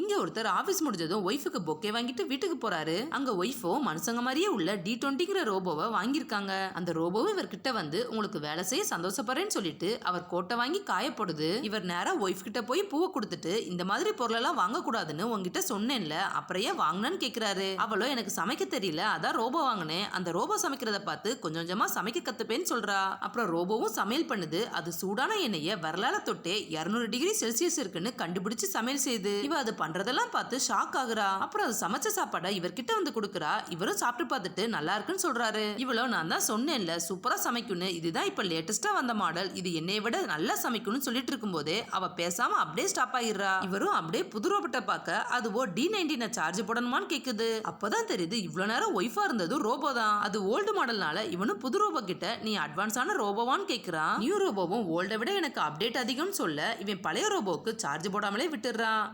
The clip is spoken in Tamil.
இங்க ஒருத்தர் ஆபீஸ் முடிஞ்சதும் ஒய்ஃபுக்கு பொக்கே வாங்கிட்டு வீட்டுக்கு போறாரு. அங்க ஒய்ஃபோ மனுஷங்க மாதிரியே உள்ள டி டுவெண்ட்டிங்கிற ரோபோவை வாங்கியிருக்காங்க. அந்த ரோபோவும் இவர்கிட்ட வந்து உங்களுக்கு வேலை செய்ய சந்தோஷப்படுறேன்னு சொல்லிட்டு அவர் கோட்டை வாங்கி காயப்படுது. இவர் நேரம் ஒய்ஃப் கிட்ட போய் பூவை கொடுத்துட்டு இந்த மாதிரி பொருளெல்லாம் வாங்கக்கூடாதுன்னு உங்ககிட்ட சொன்னேன்ல அப்புறம் ஏன் வாங்கினான்னு கேக்குறாரு. அவளோ எனக்கு சமைக்க தெரியல அதான் ரோபோ வாங்கினேன். அந்த ரோபோ சமைக்கிறத பார்த்து கொஞ்சம் கொஞ்சமா சமைக்க கத்துப்பேன்னு சொல்றா. அப்புறம் ரோபோவும் சமையல் பண்ணுது. அது சூடான எண்ணெயை வரலால தொட்டே 200 டிகிரி செல்சியஸ் இருக்குன்னு கண்டுபிடிச்சு சமையல் செய்யுது இவ அது பண்றதெல்லாம் பார்த்து ஷாக் ஆகுறா. அப்புறம் அது சமைச்ச சாப்பாடை இவர்கிட்ட வந்து கொடுக்குறா. இவரும் சாப்பிட்டு பார்த்துட்டு நல்லா இருக்குன்னு சொல்றாரு. இவ்வளோ நான் தான் சொன்னேன்ல சூப்பரா சமைக்கும்னு. இதுதான் இப்ப லேட்டஸ்டா வந்த மாடல் இது என்னை விட நல்லா சமைக்கும்னு சொல்லிட்டு இருக்கும்போதே அவ பேசாம அப்படியே ஸ்டாப் ஆயிடுறா. இவரும் அப்படியே புது ரோபோட்டை பார்க்க அதுவோ டி நைன்டீனை சார்ஜ் போடணுமான்னு கேக்குது. அப்பதான் தெரியுது இவ்வளவு நேரம் ஒய்ஃபா இருந்தது ரோபோ தான். அது ஓல்டு மாடல்னால இவனும் புது ரோபோ கிட்ட நீ அட்வான்ஸான ரோபோவான்னு கேக்குறான். நியூ ரோபோவும் ஓல்டை விட எனக்கு அப்டேட் அதிகம்னு சொல்ல இவன் பழைய ரோபோவுக்கு சார்ஜ் போடாமலே விட்டுறான்